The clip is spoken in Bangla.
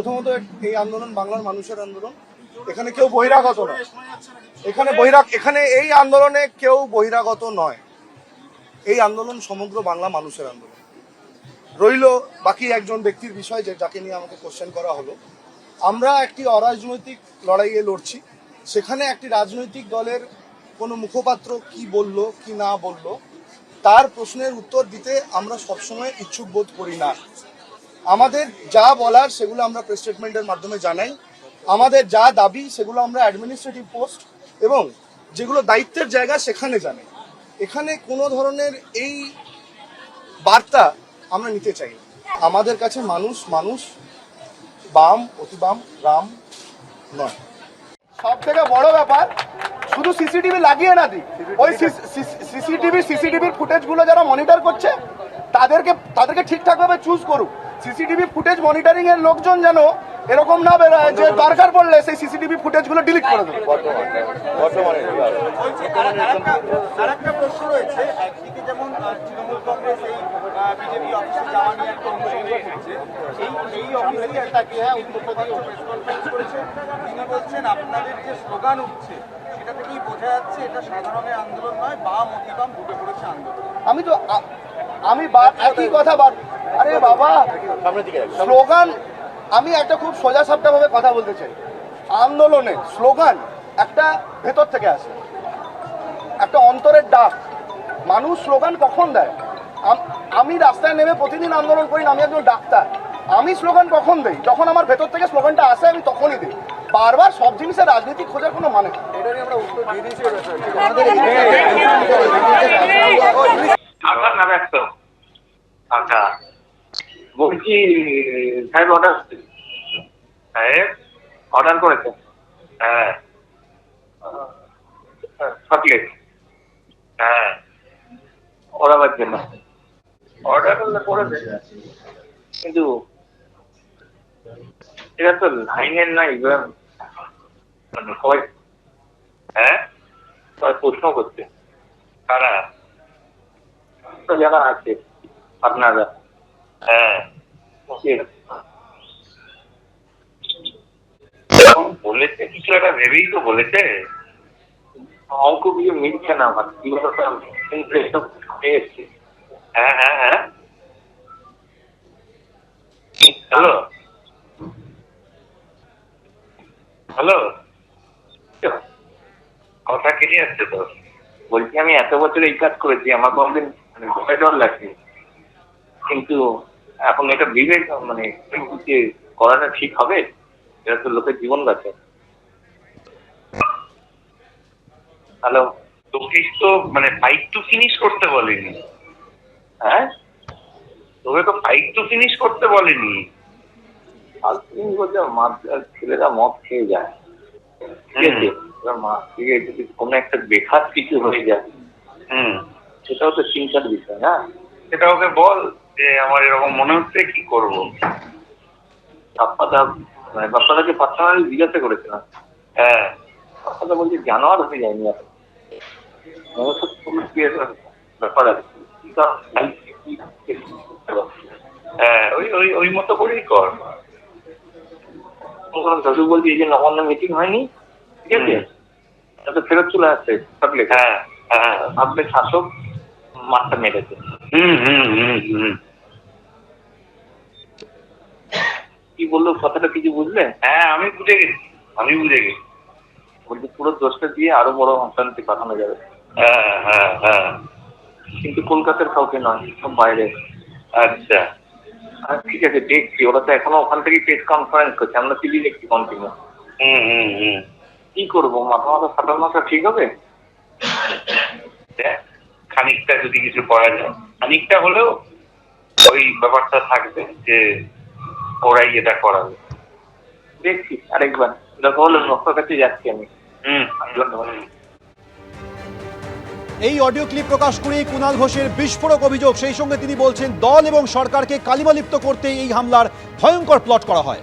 প্রথমত এই আন্দোলন বাংলার মানুষের আন্দোলন। এখানে কেউ বহিরাগত নয়। এখানে বহিরাগ এখানে এই আন্দোলনে কেউ বহিরাগত নয়। এই আন্দোলন সমগ্র বাংলা মানুষের আন্দোলন। রইল বাকি একজন ব্যক্তির বিষয় যে যাকে নিয়ে আমাকে কোশ্চেন করা হলো। আমরা একটি অরাজনৈতিক লড়াইয়ে লড়ছি। সেখানে একটি রাজনৈতিক দলের কোনো মুখপাত্র কি বলল, কি না বলল, তার প্রশ্নের উত্তর দিতে আমরা সবসময় ইচ্ছুক বোধ করি না। আমাদের যা বলার সেগুলো আমরা প্রেস স্টেটমেন্টের মাধ্যমে জানাই। আমাদের যা দাবি সেগুলো আমরা অ্যাডমিনিস্ট্রেটিভ পোস্ট এবং যেগুলো দায়িত্বের জায়গা সেখানে জানাই। এখানে কোনো ধরনের এই বার্তা আমরা নিতে চাই আমাদের কাছে মানুষ মানুষ, বাম অতি বাম রাম নয়। সব থেকে বড় ব্যাপার, শুধু সিসিটিভি লাগিয়ে না দিই ওই সিসিটিভি সিসিটিভির ফুটেজগুলো যারা মনিটর করছে তাদেরকে তাদেরকে ঠিকঠাকভাবে চুজ করুক। সিসিটিভি ফুটেজ মনিটরিং এর লোকজন যেন এরকম না বেরোয় যে দরকার পড়লে সেই সিসিটিভি ফুটেজগুলো ডিলিট করে দেবে। আরেকটা প্রশ্ন রয়েছে একদিকে যেমন তৃণমূল কংগ্রেস এই বিজেপি অফিসে যাওয়া নিয়ে একটা এই অফিসে হ্যাঁ মুখোপাধ্যায় প্রেস কনফারেন্স করেছে। তিনি বলছেন আপনাদের যে স্লোগান উঠছে সেটা থেকেই বোঝা যাচ্ছে এটা সাধারণের আন্দোলন নয় ঢুকে পড়েছে আন্দোলন। আমি তো আমি একই কথা বার আরে বাবা স্লোগান আমি একটা খুব সোজা সাপটা ভাবে কথা বলতে চাই। আন্দোলনে স্লোগান একটা ভেতর থেকে আসে। একটা অন্তরের ডাক। মানুষ স্লোগান কখন দেয়? আমি রাস্তায় নেমে প্রতিদিন আন্দোলন করি না আমি একজন ডাক্তার। আমি স্লোগান কখন দেই? যখন আমার ভেতর থেকে স্লোগানটা আসে আমি তখনই দিই। বারবার সব জিনিসের রাজনীতি খোঁজার কোনো মানে নেই। আপনার নামে একদম আচ্ছা। বলছি, সাহেব অর্ডার সাহেব অর্ডার করেছেন? হ্যাঁ। চকলেট হ্যাঁ। ওরাবার জন্য। অর্ডার করলে করে দেবে কিন্তু এটা তো লাইনের নাই মানে সবাই হ্যাঁ? সবাই প্রশ্ন করছে। কারা? যারা আছে। আপনারা। হ্যাঁ। বলেছে কিছু একটা ভেবেই তো বলেছে। অঙ্ক মিলছে না আমার হ্যাঁ হ্যাঁ হ্যাঁ। হ্যালো। হ্যালো। কথা কেটে যাচ্ছে তো? বলছি আমি এত বছর এই কাজ করেছি আমার কোনদিন মানে ভয় ডর লাগছে কিন্তু এখন এটা বিবেক মানে যে করাটা ঠিক হবে? এটা তো লোকের জীবন গেছে হ্যালো তোকে তো মানে ফাইট টু ফিনিশ করতে বলেনি। হ্যাঁ? তোকে তো ফাইট টু ফিনিশ করতে বলেনি। ছেলেরা মদ খেয়ে যায়। ঠিক আছে? এবার থেকে যদি কোনো একটা বেখাত কিছু হয়ে যায়। হুম। সেটাও তো চিন্তার বিষয় না? সেটা ওকে বল। যে আমার এরকম মনে হচ্ছে কি করব? বাপ্পাদা মানে বাপ্পাদাকে পার্সোনালি জিজ্ঞাসা করেছিলাম। হ্যাঁ বাপ্পাদা বলছে জানোয়ার হয়ে যায়নি ব্যাপার আছে। আমি কি- হ্যাঁ ওই ওই ওই মতো করেই কর। তখন দাদু বলছি এই যে নবান্ন মিটিং হয়নি। ঠিক আছে? তাতে ফেরত চলে আসছে হ্যাঁ হ্যাঁ। শাসক মাঠটা মেরেছে। হুম হুম হুম হুম। কি বলল কথাটা কিছু বুঝলে? হ্যাঁ আমি বুঝে গেছি আমি বুঝে গেছি। বলছি পুরো দোষটা দিয়ে আরও বড় অশান্তি পাঠানো যাবে। হ্যাঁ হ্যাঁ হ্যাঁ। কিন্তু কলকাতার কাউকে নয় সব বাইরে। আচ্ছা। ঠিক আছে দেখছি ওরা তো এখনও ওখান থেকে প্রেস কনফারেন্স করছে আমরা টিভি দেখছি কন্টিনিউ হুম হুম হুম। কি করব মাথা মাথা সাঁতার মাথা ঠিক হবে? দেখ, খানিকটা যদি কিছু করা যায় খানিকটা হলেও ওই ব্যাপারটা থাকবে যে ওরাই এটা করাবে। দেখছি আরেকবার। যখন হলো নকশার কাছে যাচ্ছি আমি। হুম। ধন্যবাদ। এই অডিও ক্লিপ প্রকাশ করে কুণাল ঘোষের বিস্ফোরক অভিযোগ সেই সঙ্গে তিনি বলছেন দল এবং সরকারকে কালিমালিপ্ত করতে এই হামলার ভয়ঙ্কর প্লট করা হয়।